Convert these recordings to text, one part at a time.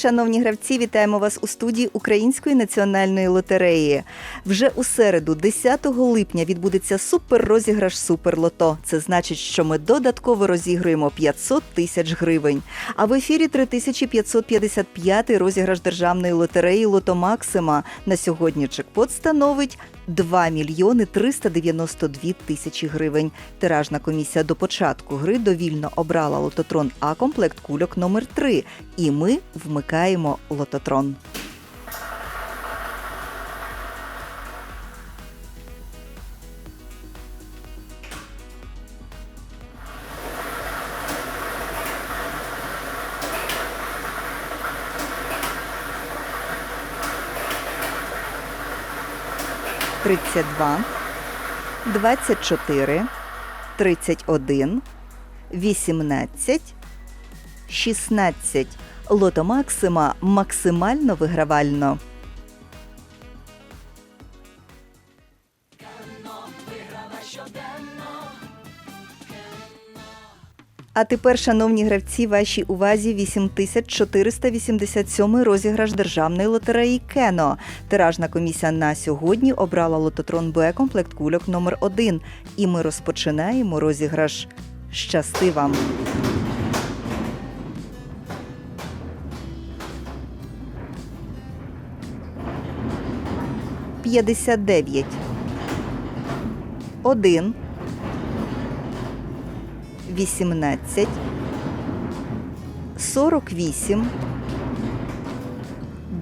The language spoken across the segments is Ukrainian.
Шановні гравці, вітаємо вас у студії Української національної лотереї. Вже у середу, 10 липня, відбудеться суперрозіграш Суперлото. Це значить, що ми додатково розігруємо 500 тисяч гривень. А в ефірі 3555 розіграш державної лотереї Лото Максима. На сьогодні чекпот становить 2 мільйони 392 тисячі гривень. Тиражна комісія до початку гри довільно обрала лототрон А комплект кульок номер 3 І ми вмикаємо лототрон. Тридцять два, двадцять чотири, тридцять один, вісімнадцять, шістнадцять. Лото Максима максимально вигравально. А тепер, шановні гравці, вашій увазі 8487 розіграш державної лотереї Кено. Тиражна комісія на сьогодні обрала лототрон Б комплект кульок номер 1 І ми розпочинаємо розіграш. Щасти вам! 59. 1 18 48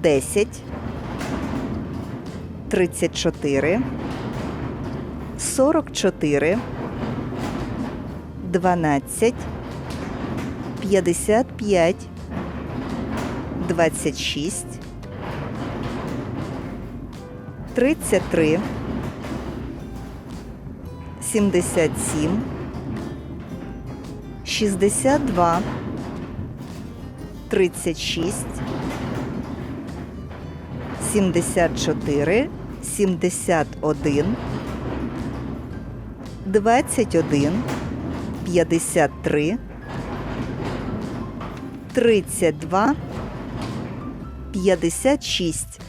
10 34 44 12 55 26 33, 77, 62, 36, 74, 71, 21, 53, 32, 56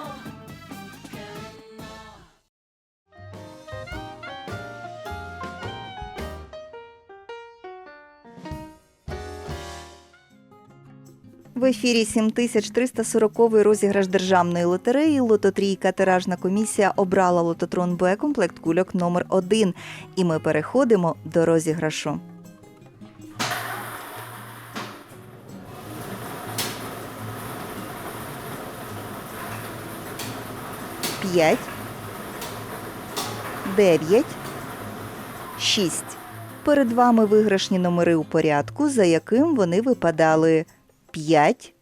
В ефірі 7340 розіграш державної лотереї. Лототрійка тиражна комісія обрала лототрон Б комплект кульок номер 1 І ми переходимо до розіграшу. П'ять, дев'ять, шість. Перед вами виграшні номери у порядку, за яким вони випадали 5,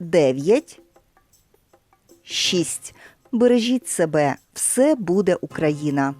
9, 6. Бережіть себе, все буде Україна.